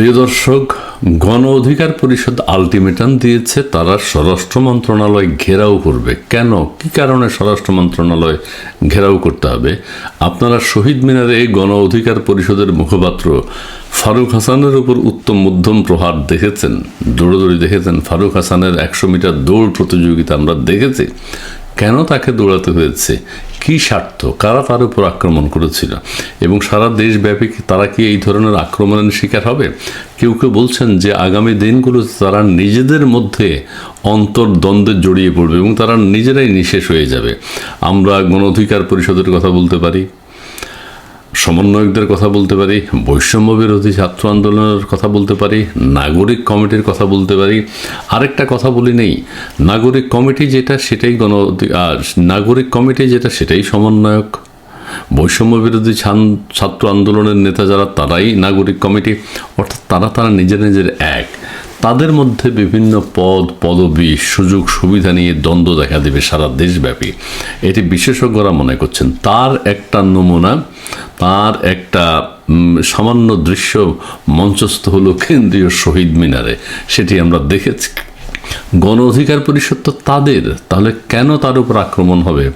প্রিয় দর্শক, গণ অধিকার পরিষদ আলটিমেটাম দিয়েছে তারা স্বরাষ্ট্র মন্ত্রণালয় ঘেরাও করবে। কেন? কি কারণে স্বরাষ্ট্র মন্ত্রণালয় ঘেরাও করতে হবে? আপনারা শহীদ মিনারে গণ অধিকার পরিষদের মুখপাত্র ফারুক হাসানের উপর উত্তম মধ্যম প্রহার দেখেছেন। দৌড়দৌড়ি দেখেছেন ফারুক হাসানের একশো মিটার দৌড় প্রতিযোগিতা আমরা দেখেছি। কেন তাকে দৌড়াতে হয়েছে? কি স্বার্থ? কারা তার উপর আক্রমণ করেছিল? এবং সারা দেশব্যাপী তারা কি এই ধরনের আক্রমণের শিকার হবে? কেউ কেউ বলছেন যে আগামী দিনগুলোতে তারা নিজেদের মধ্যে অন্তর্দ্বন্দ্বে জড়িয়ে পড়বে এবং তারা নিজেরাই নিঃশেষ হয়ে যাবে। আমরা গণ অধিকার পরিষদের কথা বলতে পারি। সমন্বয়কদের কথা বলতে পারি, বৈষম্য বিরোধী ছাত্র আন্দোলনের কথা বলতে পারি, নাগরিক কমিটির কথা বলতে পারি। আরেকটা কথা বলি নেই, নাগরিক কমিটি যেটা সেটাই গণ নাগরিক কমিটি যেটা সেটাই সমন্বয়ক। বৈষম্য বিরোধী ছাত্র আন্দোলনের নেতা যারা, তারাই নাগরিক কমিটি। অর্থাৎ তারা তারা নিজের নিজের এক। তাদের মধ্যে বিভিন্ন পদ, পদবি, সুযোগ, সুবিধা নিয়ে দ্বন্দ্ব দেখা দেবে সারা দেশব্যাপী। এটি বিশেষজ্ঞরা মনে করছেন। তার একটা নমুনা, তার একটা সামান্য দৃশ্য মঞ্চস্থ হলো কেন্দ্রীয় শহীদ মিনারে। সেটি আমরা দেখেছি। গণ অধিকার পরিষদ তো তাদের। তাহলে কেন তার উপর আক্রমণ হবে?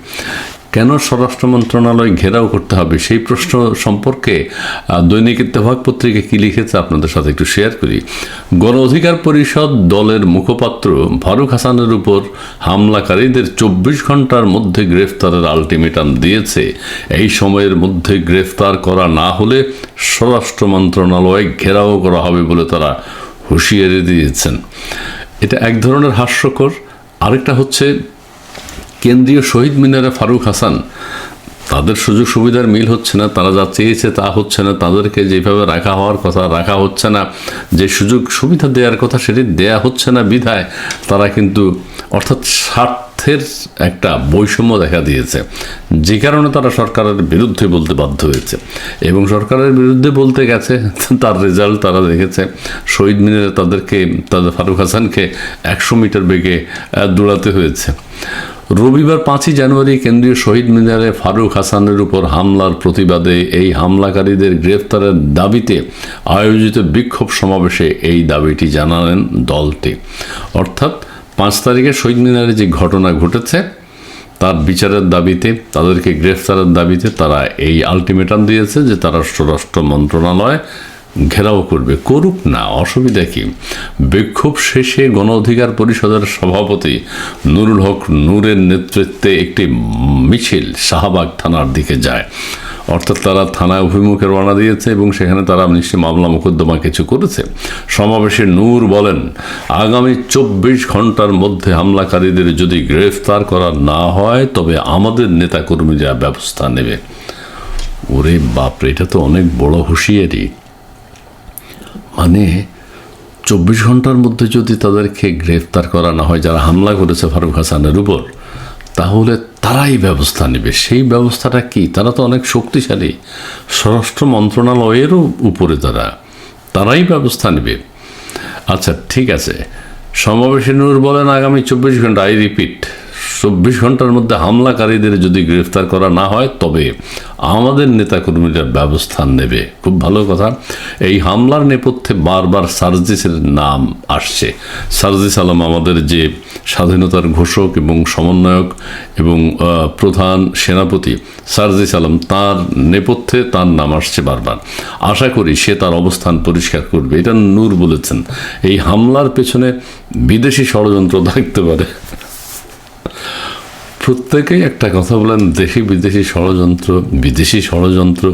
কেন স্বরাষ্ট্র মন্ত্রণালয় ঘেরাও করতে হবে? সেই প্রশ্ন সম্পর্কে দৈনিক ইত্তেফাক পত্রিকা কি লিখেছে আপনাদের সাথে একটু শেয়ার করি। গণ অধিকার পরিষদ দলের মুখপাত্র ফারুক হাসানের উপর হামলাকারীদের চব্বিশ ঘণ্টার মধ্যে গ্রেফতারের আলটিমেটাম দিয়েছে। এই সময়ের মধ্যে গ্রেফতার করা না হলে স্বরাষ্ট্র মন্ত্রণালয় ঘেরাও করা হবে বলে তারা হুঁশিয়ারি দিয়েছেন। এটা এক ধরনের হাস্যকর। আরেকটা হচ্ছে কেন্দ্রীয় শহীদ মিনারে ফারুক হাসান। তাদের সুযোগ সুবিধার মিল হচ্ছে না, তারা যা চেয়েছে তা হচ্ছে না, তাদেরকে যেভাবে রাখা হওয়ার কথা রাখা হচ্ছে না, যে সুযোগ সুবিধা দেওয়ার কথা সেটি দেয়া হচ্ছে না বিধায়, তারা কিন্তু অর্থাৎ স্বার্থের একটা বৈষম্য দেখা দিয়েছে, যে কারণে তারা সরকারের বিরুদ্ধে বলতে বাধ্য হয়েছে। এবং সরকারের বিরুদ্ধে বলতে গেছে, তার রেজাল্ট তারা দেখেছে, শহীদ মিনারে তাদেরকে, তাদের ফারুক হাসানকে একশো মিটার বেগে দৌড়াতে হয়েছে। রবিবার পাঁচই জানুয়ারি কেন্দ্রীয় শহীদ মিনারে ফারুক হাসানের উপর হামলার প্রতিবাদে এই হামলাকারীদের গ্রেফতারের দাবিতে আয়োজিত বিক্ষোভ সমাবেশে এই দাবিটি জানালেন দলটি। অর্থাৎ পাঁচ তারিখে শহীদ মিনারে যে ঘটনা ঘটেছে, তার বিচারের দাবিতে, তাদেরকে গ্রেফতারের দাবিতে তারা এই আলটিমেটাম দিয়েছে যে তারা স্বরাষ্ট্র মন্ত্রণালয় ঘেরাও করবে, করুক না, অসুবিধা কি? বিক্ষোভ শেষে গণ অধিকার পরিষদের সভাপতি নুরুল হক নূরের নেতৃত্বে একটি মিছিল শাহবাগ থানার দিকে যায়। অর্থাৎ তারা থানায় অভিমুখে রওনা দিয়েছে এবং সেখানে তারা নিশ্চয়ই মামলা মোকদ্দমা কিছু করেছে। সমাবেশে নূর বলেন, আগামী চব্বিশ ঘণ্টার মধ্যে হামলাকারীদের যদি গ্রেফতার করা না হয়, তবে আমাদের নেতাকর্মীরা ব্যবস্থা নেবে। ওরে বাপরে, এটা তো অনেক বড় হুঁশিয়ারি। মানে চব্বিশ ঘণ্টার মধ্যে যদি তাদেরকে গ্রেফতার করা না হয়, যারা হামলা করেছে ফারুক হাসানের উপর, তাহলে তারাই ব্যবস্থা নেবে। সেই ব্যবস্থাটা কি? তারা তো অনেক শক্তিশালী। স্বরাষ্ট্র মন্ত্রণালয়েরও উপরে তারা। তারাই ব্যবস্থা নেবে। আচ্ছা ঠিক আছে। সমাবেশে নূর বলেন, আগামী চব্বিশ ঘণ্টা আই রিপিট চব্বিশ ঘণ্টার মধ্যে হামলাকারীদের যদি গ্রেফতার করা না হয়, তবে আমাদের নেতাকর্মীরা ব্যবস্থা নেবে। খুব ভালো কথা। এই হামলার নেপথ্যে বারবার সার্জিসের নাম আসছে। সার্জিস আলম আমাদের যে স্বাধীনতার ঘোষক এবং সমন্বয়ক এবং প্রধান সেনাপতি, সার্জিস আলম তার নেপথ্যে তার নাম আসছে বারবার। আশা করি সে তার অবস্থান পরিষ্কার করবে। এটা নূর বলেছেন। এই হামলার পেছনে বিদেশি ষড়যন্ত্র থাকতে পারে। প্রত্যেকেই একটা কথা বলেন, দেশি বিদেশি ষড়যন্ত্র বিদেশি ষড়যন্ত্র।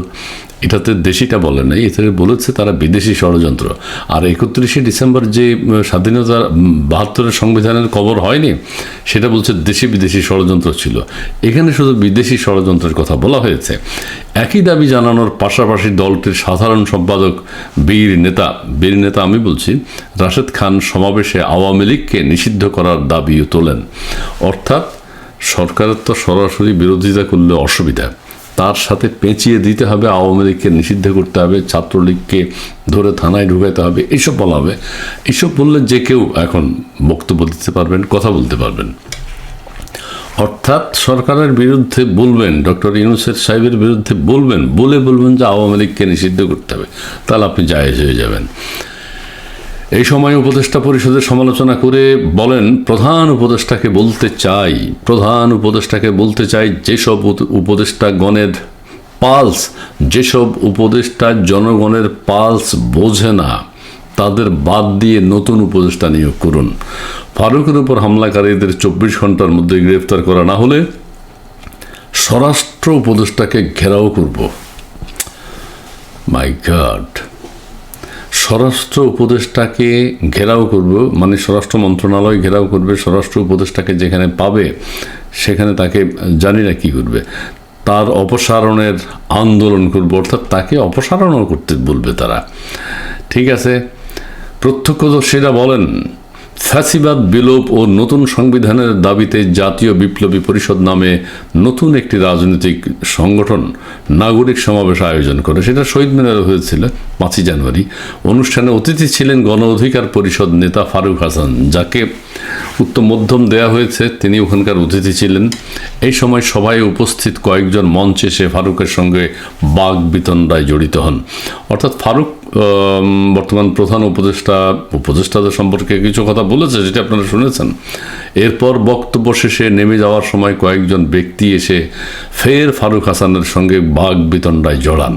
এটাতে দেশিটা বলে নাই এতে বলেছে তারা বিদেশি ষড়যন্ত্র। আর একত্রিশে ডিসেম্বর যে স্বাধীনতা বাহাত্তরের সংবিধানের কবর হয়নি, সেটা বলছে দেশি বিদেশি ষড়যন্ত্র ছিল। এখানে শুধু বিদেশি ষড়যন্ত্রের কথা বলা হয়েছে। একই দাবি জানানোর পাশাপাশি দলটির সাধারণ সম্পাদক, বীর নেতা বীর নেতা আমি বলছি, রাশেদ খান সমাবেশে আওয়ামী লীগকে নিষিদ্ধ করার দাবিও তোলেন। অর্থাৎ সরকারের তো সরাসরি বিরোধিতা করলে অসুবিধা। তার সাথে পেঁচিয়ে দিতে হবে, আওয়ামী লীগকে নিষিদ্ধ করতে হবে, ছাত্রলীগকে ধরে থানায় ঢুকাইতে হবে এইসব বলা হবে। এইসব বললে যে কেউ এখন বক্তব্য দিতে পারবেন, কথা বলতে পারবেন। অর্থাৎ সরকারের বিরুদ্ধে বলবেন, ডক্টর ইউনুসের সাহেবের বিরুদ্ধে বলবেন, বলে বলবেন যে আওয়ামী লীগকে নিষিদ্ধ করতে হবে। তাহলে আপনি জায়েজ হয়ে যাবেন। এই সময় উপদেষ্টা পরিষদের সমালোচনা করে বলেন, প্রধান উপদেষ্টাকে বলতে চাই, প্রধান উপদেষ্টাকে বলতে চাই যেসব উপ- উপদেষ্টা গণের পালস, যেসব উপদেষ্টা জনগণের পালস বোঝে না, তাদের বাদ দিয়ে নতুন উপদেষ্টা নিয়োগ করুন। ফারুকের উপর হামলাকারীদের চব্বিশ ঘণ্টার মধ্যে গ্রেফতার করা না হলে স্বরাষ্ট্র উপদেষ্টাকে ঘেরাও করব। মাই গড স্বরাষ্ট্র উপদেষ্টাকে ঘেরাও করব মানে স্বরাষ্ট্র মন্ত্রণালয় ঘেরাও করবে, স্বরাষ্ট্র উপদেষ্টাকে যেখানে পাবে, সেখানে তাকে জানি না কী করবে। তার অপসারণের আন্দোলন করবে, অর্থাৎ তাকে অপসারণও করতে বলবে তারা। ঠিক আছে? প্রত্যক্ষদর্শীরা বলেন ফ্যাসিবাদ, বিলোপ ও নতুন সংবিধানের দাবিতে জাতীয় বিপ্লবী পরিষদ নামে নতুন একটি রাজনৈতিক সংগঠন নাগরিক সমাবেশ আয়োজন করে। সেটা শহীদ মিনারে হয়েছিল পাঁচই জানুয়ারি। অনুষ্ঠানে অতিথি ছিলেন গণ অধিকার পরিষদ নেতা ফারুক হাসান, যাকে উত্তম মধ্যম দেয়া হয়েছে, তিনি ওখানকার অতিথি ছিলেন। এই সময় সভায় উপস্থিত কয়েকজন মঞ্চে সে ফারুকের সঙ্গে বাঘ বিতণ্ডায় জড়িত হন। অর্থাৎ ফারুক বর্তমান প্রধান উপদেষ্টা, উপদেষ্টাদের সম্পর্কে কিছু কথা বলেছে, যেটা আপনারা শুনেছেন। এরপর বক্তব্য শেষে নেমে যাওয়ার সময় কয়েকজন ব্যক্তি এসে ফের ফারুক হাসানের সঙ্গে বাঘ বিতণ্ডায় জড়ান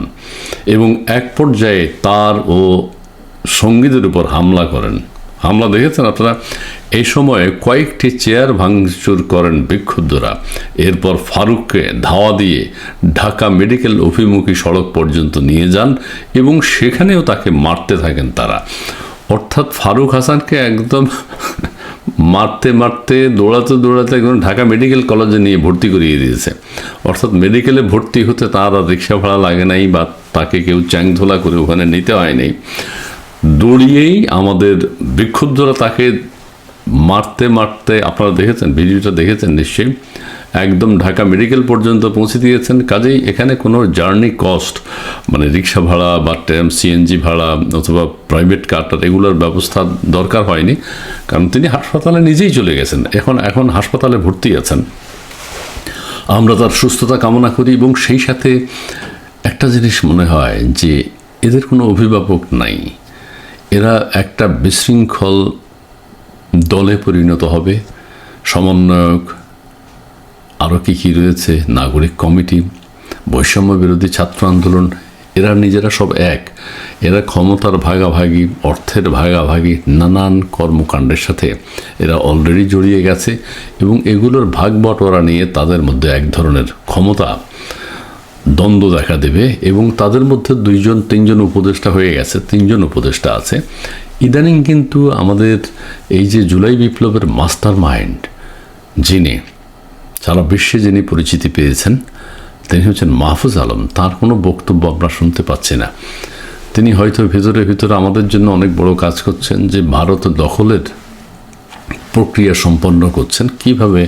এবং এক পর্যায়ে তার ও সঙ্গীদের উপর হামলা করেন। হামলা দেখেছেন আপনারা এই সময়ে কয়েকটি চেয়ার ভাঙচুর করেন বিক্ষুব্ধরা। এরপর ফারুককে ধাওয়া দিয়ে ঢাকা মেডিকেল অভিমুখী সড়ক পর্যন্ত নিয়ে যান এবং সেখানেও তাকে মারতে থাকেন তারা। অর্থাৎ ফারুক হাসানকে একদম মারতে মারতে, দৌড়াতে দৌড়াতে একদম ঢাকা মেডিকেল কলেজে নিয়ে ভর্তি করিয়ে দিয়েছে। অর্থাৎ মেডিকেলে ভর্তি হতে তার আর রিক্সা ভাড়া লাগে নাই বা তাকে কেউ চ্যাংধোলা করে ওখানে নিতে হয়নি দৌড়িয়েই আমাদের বিক্ষুব্ধরা তাকে মারতে মারতে আপনারা দেখেছেন, ভিডিওটা দেখেছেন নিশ্চয়ই, একদম ঢাকা মেডিকেল পর্যন্ত পৌঁছে দিয়েছেন। কাজেই এখানে কোনো জার্নি কস্ট মানে রিক্সা ভাড়া বা ট্যাম সিএনজি ভাড়া অথবা প্রাইভেট কারটার এগুলোর ব্যবস্থা দরকার হয়নি। কারণ তিনি হাসপাতালে নিজেই চলে গেছেন, এখন এখন হাসপাতালে ভর্তি আছেন। আমরা তার সুস্থতা কামনা করি এবং সেই সাথে একটা জিনিস মনে হয় যে এদের কোনো অভিভাবক নাই। এরা একটা বিশৃঙ্খল দলে পরিণত হবে। সমন্বয়ক আরও কী কী রয়েছে? নাগরিক কমিটি, বৈষম্য বিরোধী ছাত্র আন্দোলন, এরা নিজেরা সব এক। এরা ক্ষমতার ভাগাভাগি, অর্থের ভাগাভাগি, নানান কর্মকাণ্ডের সাথে এরা অলরেডি জড়িয়ে গেছে এবং এগুলোর ভাগ বটোয়ারা নিয়ে তাদের মধ্যে এক ধরনের ক্ষমতা দ্বন্দ্ব দেখা দেবে এবং তাদের মধ্যে দুইজন, তিনজন উপদেষ্টা হয়ে গেছে, তিনজন উপদেষ্টা আছে। ইদানিং কিন্তু আমাদের এই যে জুলাই বিপ্লবের মাস্টার মাইন্ড যিনি, সারা বিশ্বে যিনি পরিচিতি পেয়েছেন, তিনি হচ্ছেন মাহফুজ আলম। তার কোনো বক্তব্য আমরা শুনতে পাচ্ছি না। তিনি হয়তো ভিতরে ভিতরে আমাদের জন্য অনেক বড় কাজ করছেন যে ভারত দখলের প্রক্রিয়া সম্পন্ন করছেন। কীভাবে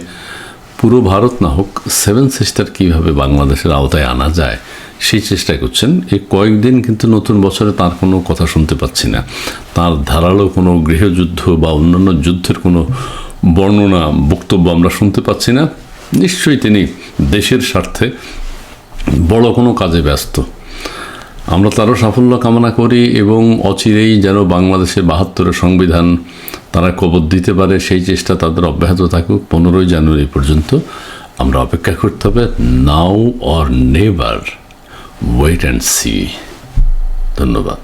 পুরো ভারত না হোক সেভেন সিস্টার কীভাবে বাংলাদেশের আওতায় আনা যায়, সেই চেষ্টা করছেন। এই কয়েকদিন কিন্তু নতুন বছরে তার কোনো কথা শুনতে পাচ্ছি না। তার ধারালো কোনো গৃহযুদ্ধ বা অন্যান্য যুদ্ধের কোনো বর্ণনা, বক্তব্য আমরা শুনতে পাচ্ছি না। নিশ্চয়ই তিনি দেশের স্বার্থে বড় কোনো কাজে ব্যস্ত। আমরা তারও সাফল্য কামনা করি এবং অচিরেই যেন বাংলাদেশের বাহাত্তরের সংবিধান তারা কবর দিতে পারে, সেই চেষ্টা তাদের অব্যাহত থাকুক। পনেরোই জানুয়ারি পর্যন্ত আমরা অপেক্ষা করতে হবে now or never wait and see ধন্যবাদ।